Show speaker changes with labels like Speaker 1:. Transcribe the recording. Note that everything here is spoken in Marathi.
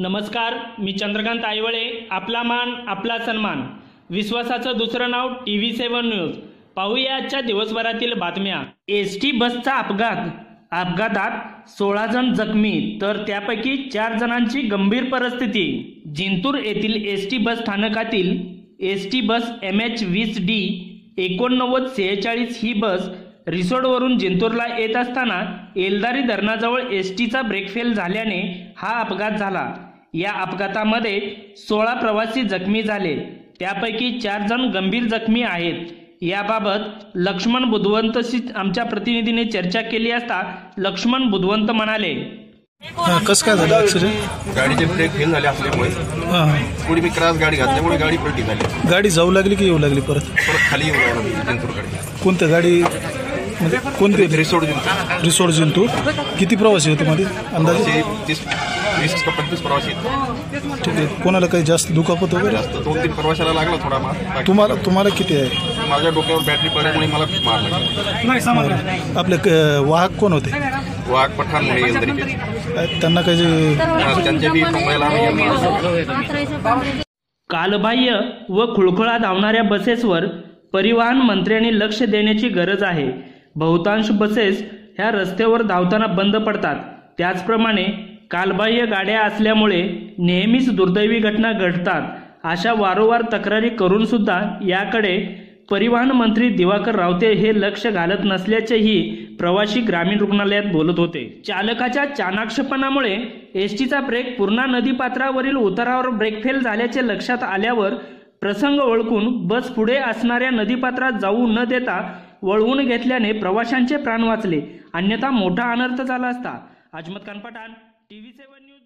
Speaker 1: नमस्कार मी चंद्रकांत आयवळे आपला मान आपला सन्मान. विश्वासाचं दुसरं नाव टी व्ही सेवन न्यूज. पाहूया आजच्या दिवसभरातील बातम्या. एस टी बसचा अपघात. अपघातात सोळा जण जखमी तर त्यापैकी चार जणांची गंभीर परिस्थिती. जिंतूर येथील एस टी बस स्थानकातील S T bus M H वीस डी एकोणनव्वद सेहेचाळीस ही बस रिसोडवरून जिंतूरला येत असताना एलदारी धरणाजवळ एस टीचा ब्रेक फेल झाल्याने हा अपघात झाला. या अपघातामध्ये सोळा प्रवासी जखमी झाले. त्यापैकी चार जण गंभीर जखमी आहेत. याबाबत लक्ष्मण बुधवंतशी आमच्या प्रतिनिधीने चर्चा केली असता लक्ष्मण बुधवंत म्हणाले
Speaker 2: हा कसं काय झालं
Speaker 3: गाडीचे ब्रेक फेल झाले असल्यामुळे
Speaker 2: हां
Speaker 3: पुढे मी क्रॉस गाडी घातल्यामुळे गाडी पलटी झाली
Speaker 2: गाडी जाऊ लागली की येऊ लागली परत?
Speaker 3: परत खाली येऊन लागलो जिंतूरकडे
Speaker 2: कोणत्या गाडी? म्हणजे कोणती?
Speaker 3: रिसोड जिंतूर.
Speaker 2: रिसोर्ट जिंतूर. किती प्रवासी होते मध्ये? अंदाजे?
Speaker 3: तीस वीस का पंचवीस प्रवासी आहेत.
Speaker 2: ठीक आहे. कोणाला काही जास्त दुखापत वगैरे?
Speaker 3: जास्त दोन तीन प्रवाशाला लागला थोडा मार. बाकी
Speaker 2: तुम्हाला तुम्हाला किती आहे?
Speaker 3: माझ्या डोक्यावर बॅटरी पडल्यामुळे मला मार लागला.
Speaker 2: बरं. आपले क- वाहक कोण होते?
Speaker 3: वाघ पठाण मुळे
Speaker 2: त्यांना काही जे-
Speaker 3: त्यांच्या बी मुंबईला आम्ही मारलं.
Speaker 1: कालबाह्य व खुळखुळा धावणाऱ्या बसेसवर परिवहन मंत्र्यांनी लक्ष देण्याची गरज आहे. बहुतांश बसेस ह्या रस्त्यावर धावताना बंद पडतात. त्याचप्रमाणे कालबाह्य गाड्या असल्यामुळे नेहमीच दुर्दैवी घटना घडतात अशा वारंवार तक्रारी करून सुद्धा याकडे परिवहन मंत्री दिवाकर रावते हे लक्ष घालत नसल्याचेही प्रवासी ग्रामीण रुग्णालयात बोलत होते. चालकाच्या चाणाक्षपणामुळे एसटीचा ब्रेक पूर्णा नदीपात्रावरील उतारावर ब्रेक फेल झाल्याचे लक्षात आल्यावर प्रसंग ओळखून बस पुढे असणाऱ्या नदीपात्रात जाऊ न देता वळवून घेतल्याने प्रवाशांचे प्राण वाचले. अन्यथा मोठा अनर्थ झाला असता. Azmat Khan T V seven news